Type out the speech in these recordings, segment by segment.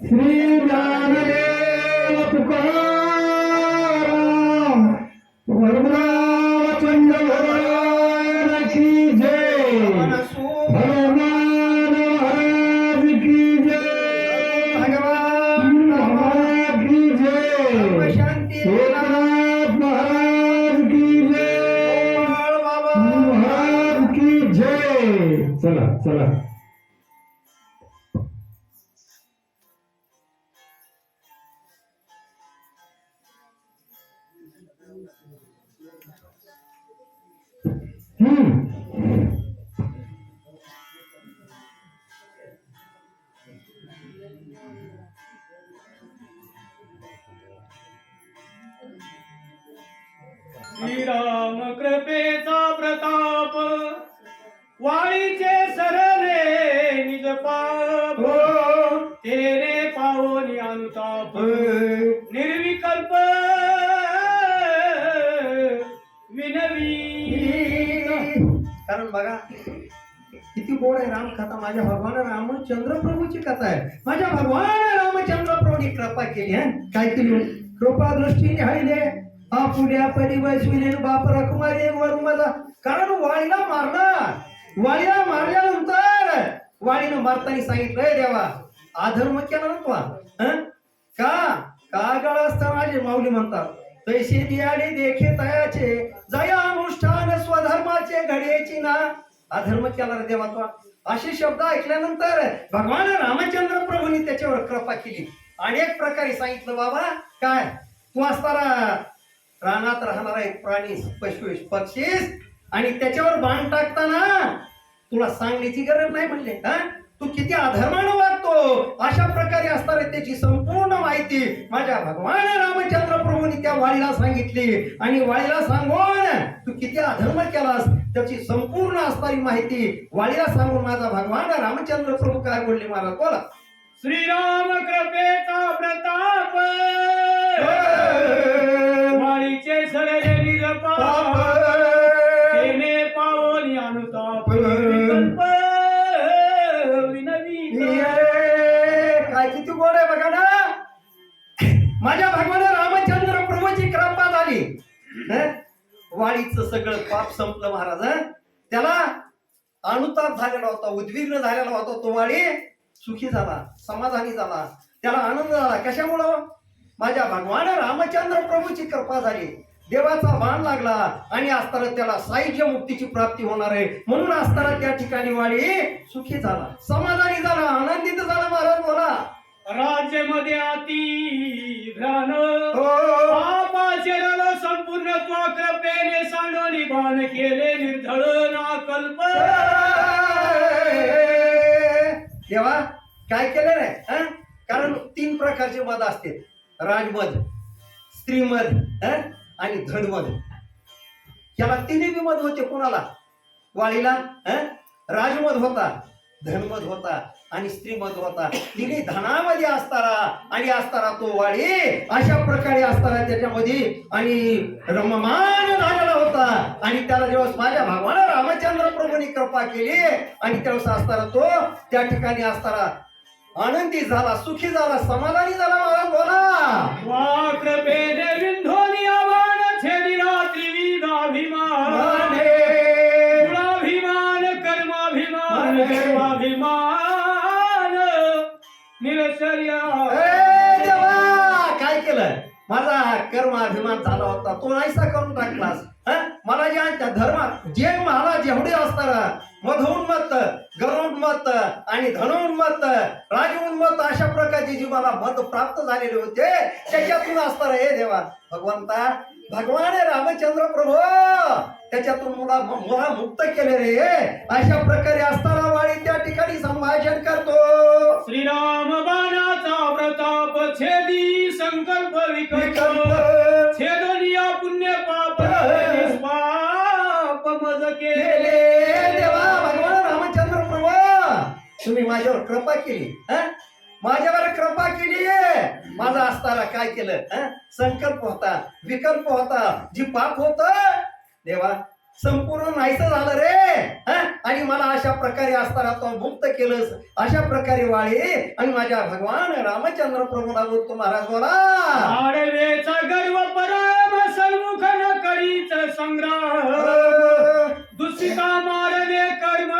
श्री श्रीराम कृपेचा प्रताप वाळीचे सरले निज गोड आहे राम कथा. माझ्या भगवान रामचंद्र प्रभूची कथा आहे. माझ्या भगवान रामचंद्र प्रभूनी कृपा केली आहे. काय केली कृपा दृष्टीने हायले आपुल्या परी वैसविले बाप रकुमारी वरून मला कारण वाळीला मारणार. वाळीला मारल्यानंतर वाळीनं मारताना सांगितलंय देवा अधर्म केला ना का? का गळ असता माझे माऊली म्हणतात तैसे दियाडे देखे तयाचे जया अनुष्ठान स्वधर्माचे घडेची ना. अधर्म केला रे देवा तो असे शब्द ऐकल्यानंतर भगवान रामचंद्र प्रभूंनी त्याच्यावर कृपा केली. अनेक प्रकारे सांगितलं बाबा काय? तू असताना रानात राहणारा एक प्राणी पशु पक्षीस आणि त्याच्यावर बाण टाकताना तुला सांगण्याची गरज नाही म्हणले हा? तू किती अधर्मानं वाग अशा प्रकारे असणारे त्याची संपूर्ण माहिती माझ्या भगवान रामचंद्र प्रभूंनी त्या वाळीला सांगितली. आणि वाळीला सांगून तू किती अधर्म केलास त्याची संपूर्ण असणारी माहिती वाळीला सांगून माझा भगवान रामचंद्र प्रभू काय बोलले महाराज? बोला. श्रीराम कृपेचा प्रताप. वाळीचे तेने पावनी अनुताप. सगळं पाप संपलं महाराज त्याला अनुताप झालेला होता उद्विग्न झालेला होता तो वाडी सुखी झाला समाधानी झाला. त्याला आनंद झाला. कशामुळं? माझ्या भगवान रामचंद्र प्रभूची कृपा झाली. देवाचा बाण लागला आणि असताना त्याला साहित्य मुक्तीची प्राप्ती होणार आहे. म्हणून असताना त्या ठिकाणी वाडी सुखी झाला समाधानी झाला आनंदित झाला महाराज बोला. राजमध्ये अति घ्राण कृपेने सांडोनी बाण केले निर्धळ ना कल्प. तेव्हा काय केलं नाही कारण तीन प्रकारचे मध असते राजमध स्त्रीमध आणि धनमध याला तिन्ही बी मध होते कोणाला? वाळीला राजमध होता धनमध होता. आणि स्त्रीमध होता तिने धनामध्ये असताना आणि असताना तो वाळी अशा प्रकारे असताना त्याच्यामध्ये आणि रममान झालेला होता. आणि त्याला जेव्हा माझ्या भगवान रामचंद्र प्रभूंनी कृपा केली. आणि त्यावेळेस असताना तो त्या ठिकाणी असताना आनंदी झाला सुखी झाला समाधानी झाला मला बोला. काय केलं माझा कर्म अभिमान झाला होता. तो नाहीसा करून टाकलास. हं? मला जे त्या धर्मात जे मला जेवढे असतात मधोन्मत गरुन्मत्त आणि धनोन्मत राजउन्मत्त अशा प्रकारचे जी मला मत प्राप्त झालेले होते त्याच्यातून असणार हे देवा. भगवंता भगवान रामचंद्र प्रभू. त्याच्यातून मुला मुला मुक्त केले रे. अशा प्रकारे असताना वाणी त्या ठिकाणी संभाषण करतो. श्रीराम बाणाचा प्रताप छेदी संकल्प विकल्प. छेदनिया पुण्य पाप मज केले. देवा भगवान रामचंद्र प्रभू तुम्ही माझ्यावर कृपा केली हं? माझ्यावर कृपा केली. माझा असताना काय केलं? संकल्प होता विकल्प होता जी पाप होत देवा संपूर्ण नाहीसं झालं रे. हं? आणि मला अशा प्रकारे असताना तो मुक्त केलंस. अशा प्रकारे वाळे आणि माझ्या भगवान रामचंद्र प्रभूला बोलतो महाराज बोला. गर्व परम सन्मुख न करीच संग्रह. दुसिका मारणे कर्म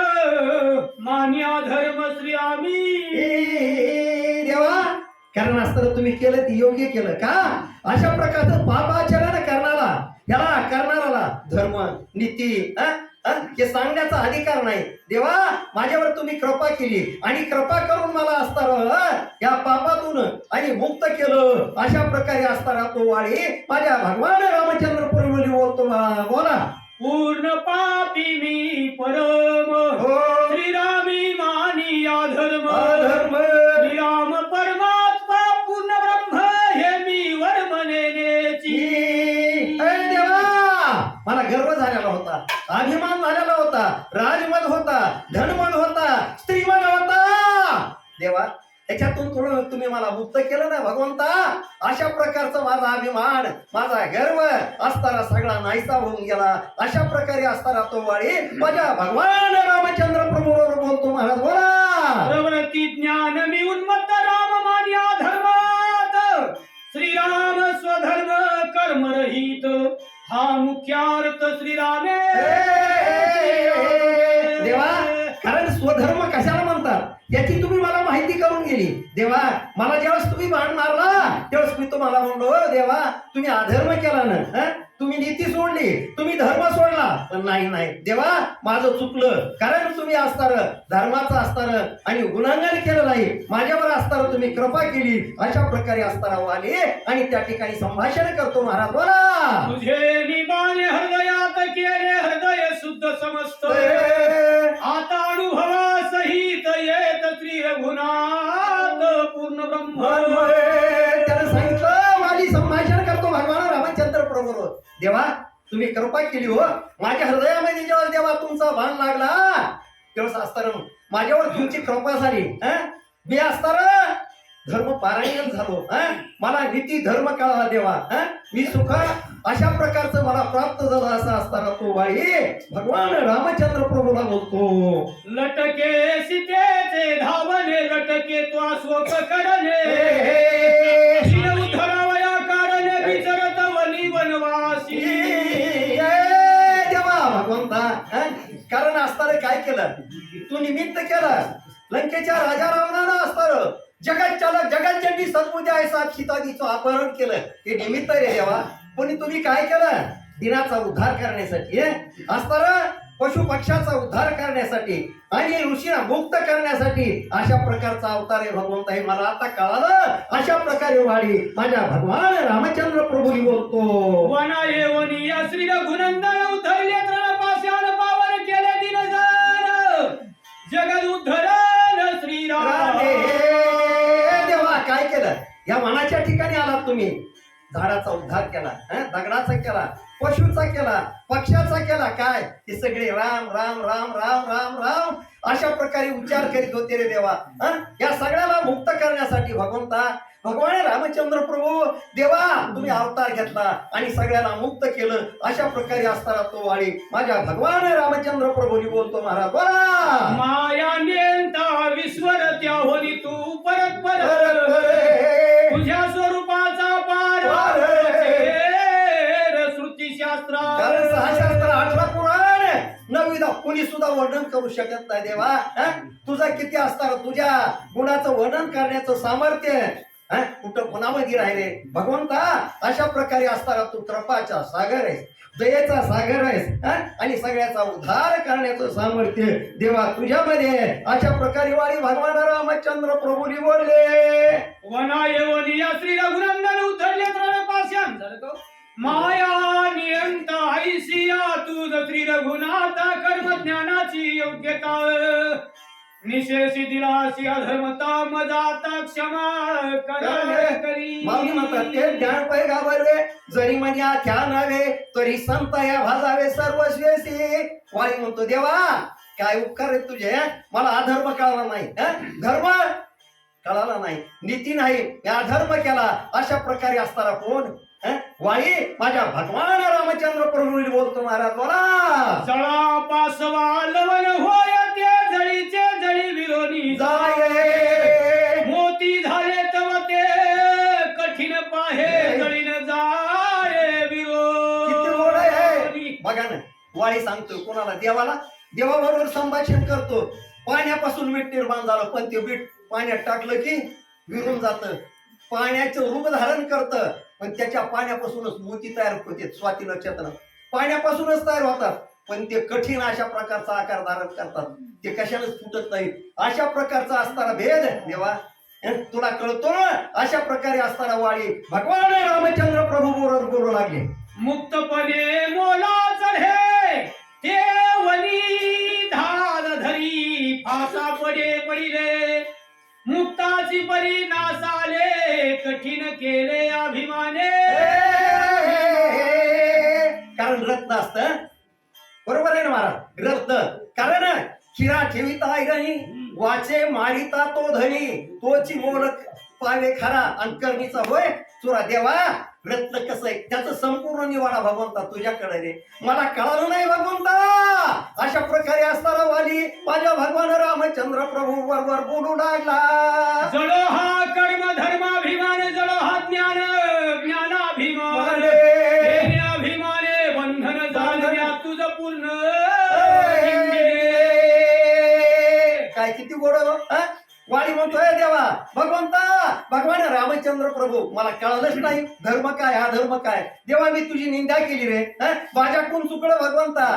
मान्या धर्म श्री आम्ही. देवा कारण असताना तुम्ही केलं ते योग्य केलं का? अशा प्रकारचं पापाचरण करणारा याला करणाराला धर्म नीती हं? सांगण्याचा अधिकार नाही. देवा माझ्यावर तुम्ही कृपा केली आणि कृपा करून मला असताना या पापातून आणि मुक्त केलं. अशा प्रकारे असताना तो वाळी माझ्या भगवान रामचंद्र पूर्वली बोलतो. बोला. पूर्ण पापी मी परम. हो. श्रीरामी मानी धर्म. धर्म. श्रीराम परमात्मा मला गर्व झालेला होता अभिमान झालेला होता राजमन होता धनमन होता स्त्रीमन होता. देवा त्याच्यातून थोडं तुम्ही मला मुक्त केलं ना भगवंता. अशा प्रकारचा माझा अभिमान माझा गर्व असताना सगळा नाहीसा होऊन गेला. अशा प्रकारे असताना तो वाळी माझ्या भगवान रामचंद्र प्रभू बोलतो महाराज बोला. प्रवृत्ती ज्ञान मी उन्मत्त राम मान्या धर्मात. श्रीराम स्वधर्म कर्म रहित हा मुख्यार्थ श्रीरामे. देवा कारण स्वधर्म कशाला म्हणतात? याची तुम्ही मला माहिती करून गेली. देवा मला ज्यावेळेस तुम्ही बाण मारला त्यावेळेस मी तुम्हाला म्हणलो देवा तुम्ही अधर्म केला ना तुम्ही नीती सोडली तुम्ही धर्म सोडला. पण नाही नाही. देवा माझं चुकलं. कारण तुम्ही असताना धर्माचं असताना आणि गुन्हागार केलं नाही. माझ्यावर असताना तुम्ही कृपा केली. अशा प्रकारे असताना वाले आणि त्या ठिकाणी संभाषण करतो महाराज. बोला. तुझे निबाने हृदयात केले हृदय शुद्ध समस्त. आता अनुभवा सहित येत श्री रघुनाथ पूर्ण ब्रह्म. त्यानं सांगितलं माझी संभाषण करतो भगवान. देवा तुम्ही कृपा केली हो माझ्या हृदयामध्ये जेव्हा देवा तुमचा बाण लागला तेव्हा असताना माझ्यावर तुमची कृपा झाली हं? मी असताना धर्म पारायण झालो हं? मला नीती धर्म कळाला देवा हं? मी सुख अशा प्रकारचं मला प्राप्त झालं असं असताना तो वाळी भगवान रामचंद्र प्रभूला बोलतो लटके सीतेचे धावने लटके तो अशोक कडने कारण असताना काय केलं? तू निमित्त केलं. लंकेच्या राजा रावणानं असताना जगात चालक जगात सद्बुद्धी आहे सात सीतादीचं अपहरण केलं. हे निमित्त रे देवा. पण तुम्ही काय केलं? दिनाचा उद्धार करण्यासाठी असताना पशु पक्षाचा उद्धार करण्यासाठी आणि ऋषीला मुक्त करण्यासाठी अशा प्रकारचा अवतार आहे भगवंत. हे मला आता कळालं. अशा प्रकारे वाढी माझ्या भगवान रामचंद्र प्रभूनी बोलतो. वना श्री रघुनंदन या वनाच्या ठिकाणी आलात तुम्ही. झाडाचा उद्धार केला हं? दगडाचा केला पशुचा केला पक्षाचा केला. काय? हे सगळे राम राम राम राम राम राम अशा प्रकारे उच्चार करीत होते रे देवा हं? या सगळ्याला मुक्त करण्यासाठी भगवंता भगवान रामचंद्र प्रभू देवा तुम्ही अवतार घेतला आणि सगळ्याला मुक्त केलं. अशा प्रकारे असताना तो वाळी माझ्या भगवान रामचंद्र प्रभूनी बोलतो महाराज बोला! माया नेंता विस्वर त्या होनी तू परत परत! नवविधा कुणी सुद्धा वर्णन करू शकत नाही देवा तुझा किती असणार? तुझ्या गुणाचं वर्णन करण्याचं सामर्थ्य कुठं कोणामध्ये राहिले? भगवंता अशा प्रकारे असताना तू कृपाचा सागर आहेस जयेचा सागर आहेस आणि सगळ्याचा उद्धार करण्याचं सामर्थ्य देवा तुझ्यामध्ये अशा प्रकारे वाणी भगवान रामचंद्र प्रभूनी बोलले. वना या श्री रघुनंदन उद्धरले झालं माया नियंत ऐसिया तुझ श्री रघुनाथा कर्म ज्ञानाची योग्यता निशेषी दिलासी अधर्मता मजाता क्षमा करा म्हणतात ते ज्ञान पै गावरे जरी मन्या त्या नव्हे तरी संत या भाजावे सर्वस्वेसी वाळी म्हणतो देवा काय उपकार आहेत तुझे? मला अधर्म कळाला नाही? धर्म कळाला नाही नीती नाही मी अधर्म केला अशा प्रकारे असताना कोण? वाई माझ्या भगवान रामचंद्र प्रभू बोलतो महाराज बोला जळा पासवा लवण होय विरोधी जाये मोती झाले तव ते कठीण पाहे जळीन जाये विरोधी बघा ना वाळी सांगतो कोणाला देवाला देवाबरोबर संभाषण करतो पाण्यापासून मीठ निर्माण झालं पण ते मीठ पाण्यात टाकलं की विरून जात पाण्याचं रूप धारण करतं पण त्याच्या पाण्यापासूनच मोती तयार होते स्वाती नक्षत्र. पाण्यापासूनच तयार होतात पण ते कठीण अशा प्रकारचा आकार धारण करतात. ते कशालाच फुटत नाही अशा प्रकारचा असताना भेद देवा तुला कळतो ना? अशा प्रकारे असताना वाळी भगवान रामचंद्र प्रभू बरोबर बोलू लागले. मुक्तपणे मोला चढे ते वनी धाल धरी फासा पडे पडिले. मुक्ताची परी नासाले कठीण केले अभिमाने. कारण रत्न असत. बरोबर आहे ना महाराज? रत्न. कारण खिरा ठेविता ऐरणी वाचे मारिता तो धनी. तोची मोल पावे खरा. आणि करणीचा होय. चुरा देवा. रत्न कसं आहे? त्याचं संपूर्ण निवाडा भगवंता तुझ्याकडे रे. मला कळालं नाही भगवंता. अशा प्रकारे असताना वाली माझ्या भगवान रामचंद्र प्रभू बरोबर बोलू लागला. वाणी म्हणतोय देवा. भगवंता भगवान रामचंद्र प्रभू मला कळालंच नाही. धर्म काय? हा धर्म काय? देवा मी तुझी निंदा केली रे? माझ्याकडून चुकलं भगवंता?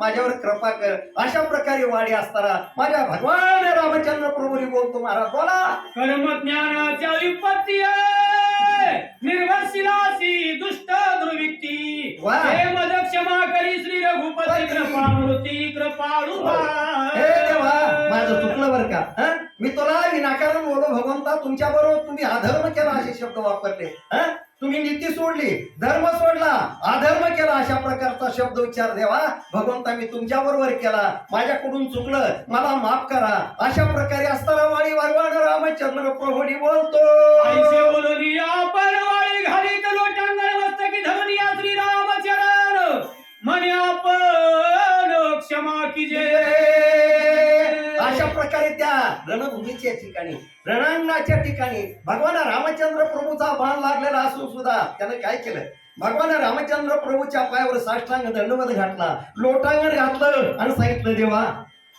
माझ्यावर कृपा कर. अशा प्रकारे वाडी असताना माझ्या भगवान रामचंद्र प्रभूनी बोलतो महाराज बोला. कर्म ज्ञानाच्या विपत्ती निर्वशिलासी दुष्ट दुर्विक्ती क्षमा करी श्री रघुपती पती. कृपा मूर्ती कृपाळू हे देवा माझं चुकलं बरं का? मी तुला विनाकारण बोलो भगवंता तुमच्या बरोबर तुम्ही अधर्म केला असे शब्द वापरले. तुम्ही नीती सोडली धर्म सोडला अधर्म केला अशा प्रकारचा शब्द उच्चार देवा. भगवंता मी तुमच्या बरोबर केला. माझ्याकडून चुकलं मला माफ करा. अशा प्रकारे असताना वाणी भगवान रामचंद्र प्रभूनी ऐसे बोलतो बोलून आपण की जय अशा प्रकारे त्या रणभूमीच्या ठिकाणी रणांगणाच्या ठिकाणी भगवान रामचंद्र प्रभूचा बाण लागलेला असून सुद्धा त्यानं काय केलं? भगवान रामचंद्र प्रभूच्या पायावर साष्टांग दंडवत घातला लोटांगण घातलं आणि सांगितलं देवा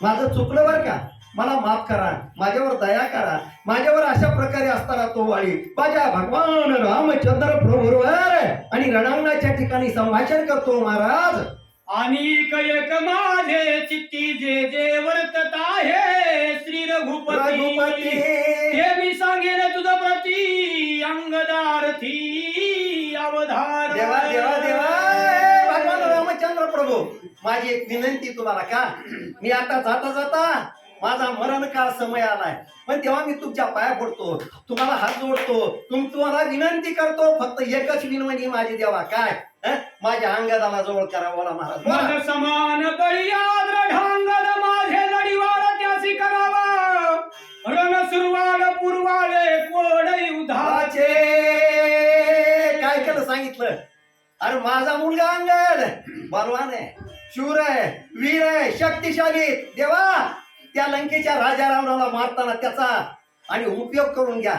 माझं चुकलं बरं का? मला माफ करा माझ्यावर दया करा माझ्यावर अशा प्रकारे असताना तो वाळी माझ्या भगवान रामचंद्र प्रभू आणि रणांगणाच्या ठिकाणी संभाषण करतो महाराज. आणि एक माझे चित्ती जे जे वर्तत आहे श्री रघुपती. हे मी सांगेन तुझं प्रती अंगदार्थी अवधार देवा देवा देवा. भगवान रामचंद्र प्रभू माझी एक विनंती तुम्हाला का? मी आता जाता जाता माझा मरण काळ समय आलाय. पण तेव्हा मी तुमच्या पाया पडतो. तुम्हाला हात जोडतो. तुम तुम्हाला विनंती करतो. फक्त एकच विनवणी माझी देवा काय? माझ्या अंगदाला जवळ करा बोला. महाराज समान माझे लढीवार त्यासी करावा. रण सुरवाड पूर्वाले कोडई उधाचे. काय केलं सांगितलं? अरे माझा मुलगा अंगद. बलवान आहे. शूर आहे. वीर आहे. शक्तिशाली. देवा त्या लंकेच्या राजा रावणाला मारताना त्याचा आणि उपयोग करून घ्या.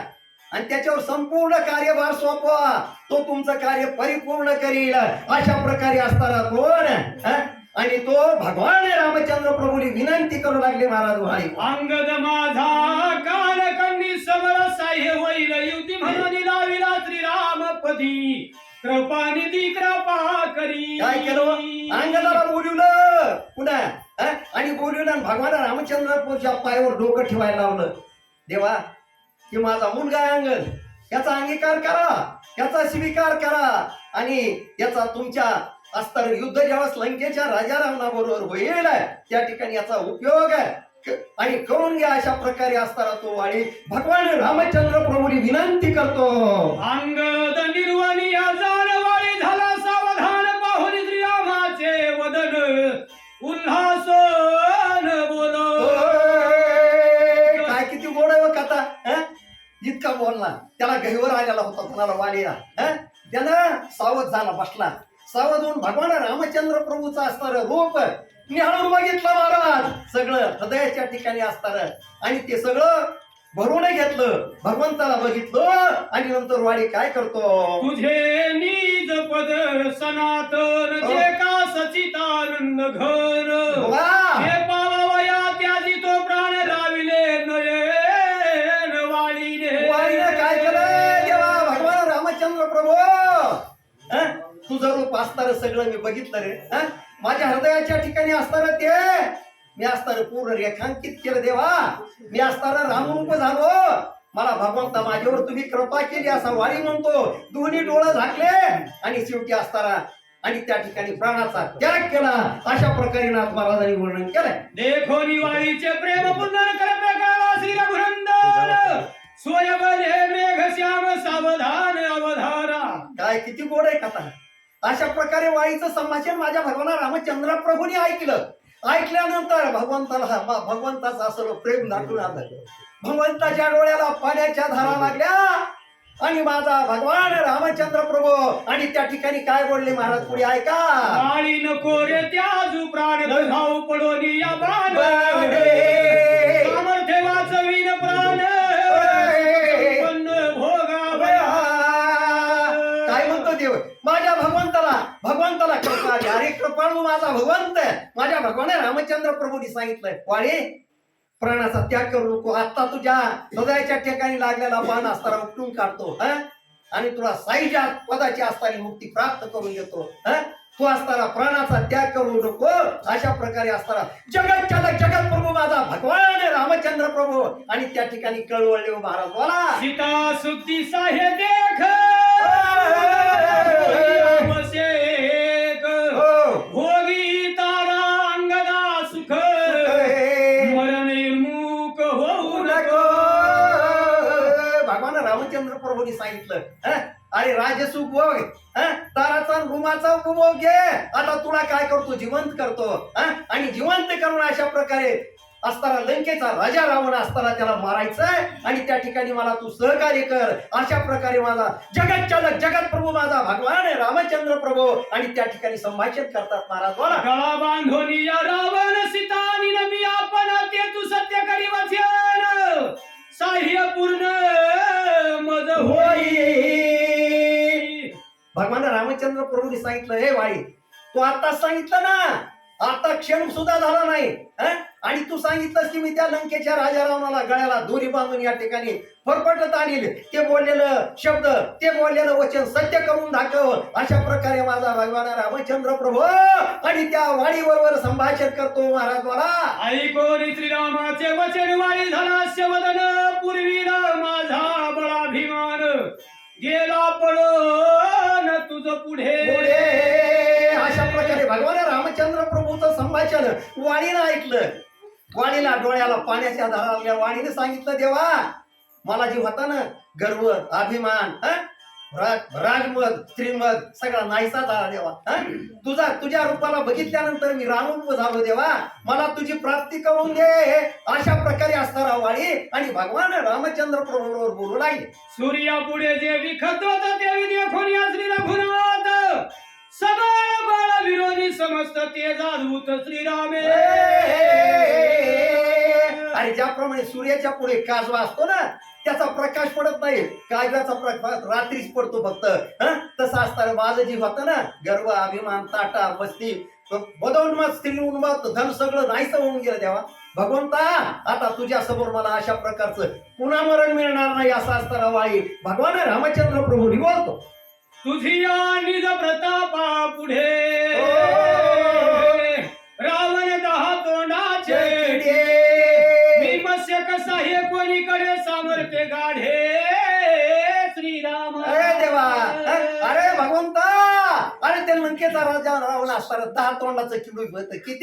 आणि त्याच्यावर संपूर्ण कार्यभार सोपवा. तो तुमचं कार्य परिपूर्ण करील. अशा प्रकारे असताना कोण हं? आणि तो भगवान रामचंद्र प्रभूनी विनंती करू लागले महाराज भाई. अंगद माझा काल कन्नी समर साह्य होईल. युती म्हणून लाविला श्रीरामपदी कृपा निधी कृपा करी. काय केलं? अंगदाला बोलवलं. पुन्हा? आणि बोलवलं आणि भगवान रामचंद्रपूरच्या पायावर डोकं ठेवायला लावलं. देवा की माझा मुलगा आहे अंगद याचा अंगीकार करा. याचा स्वीकार करा. आणि याचा तुमच्या अस्तर युद्ध ज्यावेळेस लंकेच्या राजा रावणाबरोबर होईल त्या ठिकाणी याचा उपयोग आहे. आणि करून घ्या अशा प्रकारे असताना तो आणि भगवान रामचंद्र प्रभूनी विनंती करतो. अंगद हं? बोलला त्याला गहिवर आलेला होता कोणाला वालीला हं? त्यानं सावध झाला बसला सावध होऊन भगवान रामचंद्र प्रभूचं असणार रूप निहाळून बघितलं महाराज सगळं हृदयाच्या ठिकाणी असणार आणि ते सगळं भरून घेतलं भगवंताला बघितलं आणि नंतर वाडी काय करतो तुझे निज पद सनातन हो. जे का सचितानंद घर असणार सगळं मी बघितलं रे. हं? माझ्या हृदयाच्या ठिकाणी असणार ते. मी असणार पूर्ण रेखांकित केलं देवा. मी असणार रामरूप झालो. मला भगवंता माझ्यावर तुम्ही कृपा केली असा वाणी म्हणतो. दोन्ही डोळं झाकले आणि शेवटी असताना आणि त्या ठिकाणी प्राणाचा त्याग केला. अशा प्रकारे नाथ महाराजांनी वर्णन केलंय. देखो निवाळीचे प्रेम पुनर श्री रघुनंदन सोयबले मेघ श्याम सावधान अवधारा. काय किती गोड आहे कथा. अशा प्रकारे वाईचं संभाषण माझ्या भगवान रामचंद्र प्रभूने ऐकलं. ऐकल्यानंतर भगवंताला भगवंताचं असं प्रेम दाखवून आलं. भगवंताच्या डोळ्याला पाण्याच्या धारा लागल्या आणि माझा भगवान रामचंद्र प्रभू आणि त्या ठिकाणी काय बोलले महाराज पुढे ऐका. वाळी नको रे त्याजू प्राण धाव पडोनी या बाण. भगवंताला कृपा आली. अरे कृपाळू माझा भगवंत आहे. माझ्या भगवान रामचंद्र प्रभूंनी सांगितलंय वाळे प्राणाचा त्याग करू नको आता तुझ्या हृदयाच्या ठिकाणी लागलेला बाण असताना उपटून काढतो हं? आणि तुला साईच्या पदाची असताना मुक्ती प्राप्त करून देतो हं? तू असताना प्राणाचा त्याग करू नको अशा प्रकारे असताना जगत जगत प्रभू माझा भगवान रामचंद्र प्रभू आणि त्या ठिकाणी कळवळले महाराज बोला सीता सुद्धी साहे देख भोगी तारा अंगदा सुख मरण मूक होऊ नको भगवान रामचंद्र प्रभूंनी सांगितलं? अरे राजसुख बघ हं? ताराचा आणि रुमाचा उपभोग घे आता तुला काय करतो जिवंत करतो? आणि जिवंत करून अशा प्रकारे असताना लंकेचा राजा रावण असताना त्याला मारायचंय. आणि त्या ठिकाणी मला तू सहकार्य कर. अशा प्रकारे माझा जगत चालक जगत प्रभू माझा भगवान आहे रामचंद्र प्रभू. आणि त्या ठिकाणी संभाषण करतात महाराज बोला. गळा बांधोनी या रावण सीता नमी आपण ते तू सत्य करी वचन. साह्य पूर्ण मज होई. भगवान रामचंद्र प्रभूने सांगितलं हे वाई तू आता सांगितलं ना आता क्षण सुद्धा झाला नाही? आणि तू सांगितलंस की मी त्या लंकेच्या राजा रावणाला गळ्याला दोरी बांधून या ठिकाणी फरफटत आणील. ते बोललेलं शब्द ते बोललेलं वचन सत्य करून दाखव. अशा प्रकारे माझा भगवान रामचंद्र प्रभू आणि त्या वाडी बरोबर संभाषण करतो महाराज मला ऐकोनी श्रीरामाचे वचन वाणी झाला शवदन पूर्वीला माझा बळाभिमान. गेला पळून तुझ पुढे. पुढे. अशा प्रकारे भगवान रामचंद्र प्रभूचं संभाषण वाणीनं ऐकलं. वाणीला डोळ्याला पाण्याच्या धारा वाणीने सांगितलं देवा मला जी होता ना गर्व अभिमान हं? राज राजमद श्रीमद सगळा नाहीसा झाला देवा हं? तुझा तुझ्या रूपाला बघितल्यानंतर मी रामरूप झालो देवा. मला तुझी प्राप्ती करून दे. अशा प्रकारे असणारा वाणी आणि भगवान रामचंद्र प्रभू बोलू लागले. सूर्या पुढे जे विखत होत ते देखून या श्री रघुनाथ सगळ बाळ विरोधी समस्त ते जाधूत श्रीरामे. अरे ज्याप्रमाणे सूर्याच्या पुढे काजवा असतो ना त्याचा प्रकाश पडत नाही. काजव्याचा प्रकाश रात्रीच पडतो फक्त. हं? तसं असताना माझं जीव होतं ना गर्व अभिमान ताटा मस्ती बदवून स्त्री उन्मात धन सगळं नाहीच होऊन गेलं तेव्हा. भगवंता आता तुझ्या समोर मला अशा प्रकारचं पुन्हा मरण मिळणार नाही असं असताना वाई भगवान रामचंद्र प्रभू बोलतो. तुझी या निज प्रतापा पुढे. रावण दहा तोंडाचे. मी मत्स्य कसा हे कोणीकडे सामर्थ्य गाढे. श्रीराम. अरे देवा. अरे भगवंता. अरे ते लंकेचा राजा रावण असताना दहा तोंडाचं किलो किती